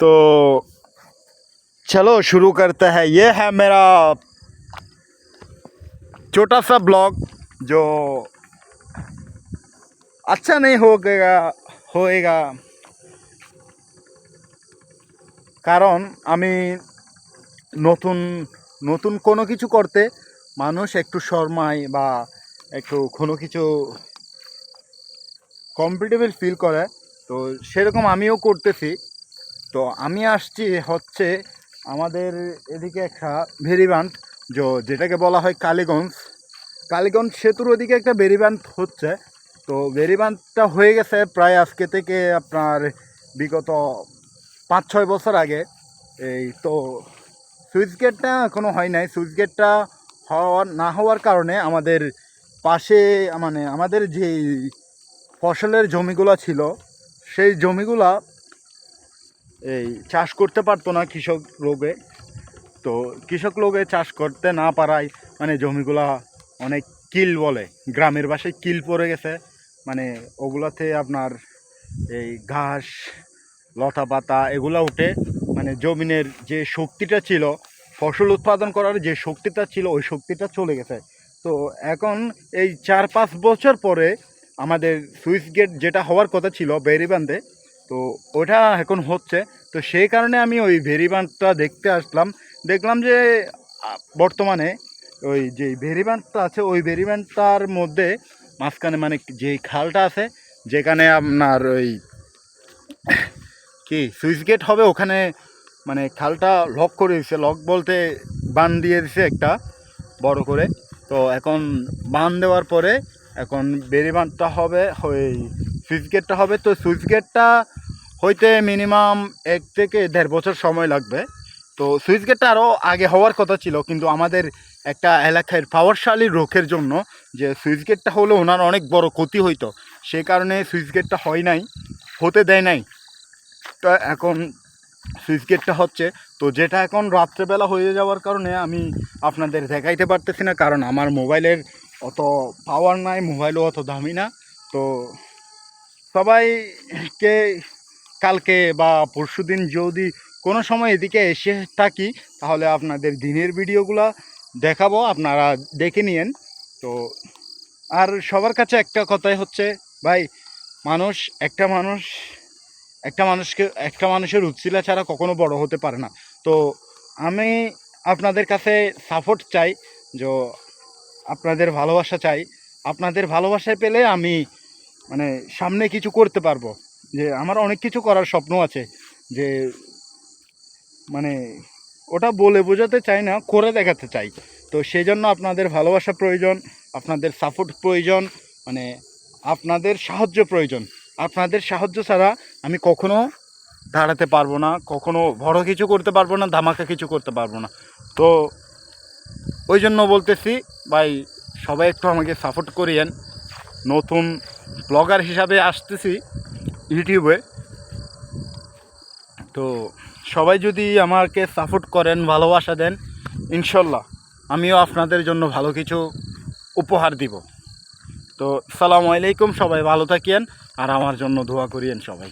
तो चलो शुरू करते हैं ये है मेरा छोटा सा ब्लॉग जो अच्छा नहीं होगा होएगा কারণ আমি নতুন নতুন কোনো কিছু করতে মানুষ একটু শর্মায় বা একটু কোনো কিছু কমফর্টেবল ফিল করে তো সেরকম আমিও করতেছি তো আমি আসছি হচ্ছে আমাদের এদিকে একটা ভেরিবান্ড যে যেটাকে বলা হয় কালীগঞ্জ। কালীগঞ্জ সেতুর ওদিকে একটা বেরিবান্ড হচ্ছে। তো বেরিবান্ডটা হয়ে গেছে প্রায় আজকে থেকে আপনার বিগত পাঁচ ছয় বছর আগে। এই তো সুইচ গেটটা এখনও হয় নাই। সুইচ গেটটা হওয়ার, না হওয়ার কারণে আমাদের পাশে মানে আমাদের যে ফসলের জমিগুলো ছিল, সেই জমিগুলা এই চাষ করতে পারতো না কৃষক লোকে। তো কৃষক লোকে চাষ করতে না পারায় মানে জমিগুলা অনেক কিল বলে। গ্রামের বাসায় কিল পড়ে গেছে। মানে ওগুলাতে আপনার এই ঘাস, লতা পাতা এগুলো উঠে মানে জমিনের যে শক্তিটা ছিল, ফসল উৎপাদন করার যে শক্তিটা ছিল, ওই শক্তিটা চলে গেছে। তো এখন এই চার পাঁচ বছর পরে আমাদের সুইচ গেট যেটা হওয়ার কথা ছিল বেরিবান্ধে তো ওটা এখন হচ্ছে। তো সেই কারণে আমি ওই ভেরিবান্ধটা দেখতে আসলাম। দেখলাম যে বর্তমানে ওই যে ভেরিবান্ধটা আছে, ওই ভেরিবান্ধটার মধ্যে মাঝখানে মানে যে খালটা আছে, যেখানে আপনার ওই কি সুইচ গেট হবে, ওখানে মানে খালটা লক করে দিছে লক বলতে বান দিয়ে দিছে একটা বড় করে। তো এখন বান দেওয়ার পরে এখন বেরিবানটা হবে, ওই সুইচ গেটটা হবে। তো সুইচ গেটটা হইতে মিনিমাম এক থেকে দেড় বছর সময় লাগবে। তো সুইচ গেটটা আরও আগে হওয়ার কথা ছিল, কিন্তু আমাদের একটা এলাকার পাওয়ারশালী রোখের জন্য যে সুইচ গেটটা হলে ওনার অনেক বড় ক্ষতি হইতো, সে কারণে সুইচ গেটটা হয় নাই, হতে দেয় নাই। তো এখন সুইচ গেটটা হচ্ছে, তো যেটা এখন রাত্রেবেলা হয়ে যাওয়ার কারণে আমি আপনাদের দেখাইতে পারতেছি না, কারণ আমার মোবাইলের অত পাওয়ার নাই, মোবাইলও অত দামি না। তো সবাইকে কালকে বা পরশু দিন যদি কোনো সময় এদিকে এসে থাকি, তাহলে আপনাদের দিনের ভিডিওগুলো দেখাবো, আপনারা দেখে নিয়েন। তো, আর সবার কাছে একটা কথাই হচ্ছে, ভাই, মানুষ, একটা মানুষ, একটা মানুষকে, একটা মানুষের উচ্ছিলা ছাড়া কখনো বড় হতে পারে না। তো, আমি আপনাদের কাছে সাপোর্ট চাই, যে, আপনাদের ভালোবাসা চাই। আপনাদের ভালোবাসায় পেলে আমি মানে সামনে কিছু করতে পারব। যে আমার অনেক কিছু করার স্বপ্ন আছে, যে মানে ওটা বলে বোঝাতে চাই না, করে দেখাতে চাই। তো সেই জন্য আপনাদের ভালোবাসা প্রয়োজন, আপনাদের সাপোর্ট প্রয়োজন মানে আপনাদের সাহায্য প্রয়োজন। আপনাদের সাহায্য ছাড়া আমি কখনো দাঁড়াতে পারব না, কখনো বড় কিছু করতে পারব না, ধামাকা কিছু করতে পারব না। তো ওই জন্য বলতেছি, ভাই, সবাই একটু আমাকে সাপোর্ট করিয়েন। নতুন ব্লগার হিসাবে আসতেছি। ইউটিউবে। তো সবাই যদি আমাকে সাপোর্ট করেন, ভালোবাসা দেন, ইনশাল্লাহ আমিও আপনাদের জন্য ভালো কিছু উপহার দিব। তো সালামু আলাইকুম, সবাই ভালো থাকিয়েন আর আমার জন্য দোয়া করিয়েন সবাই।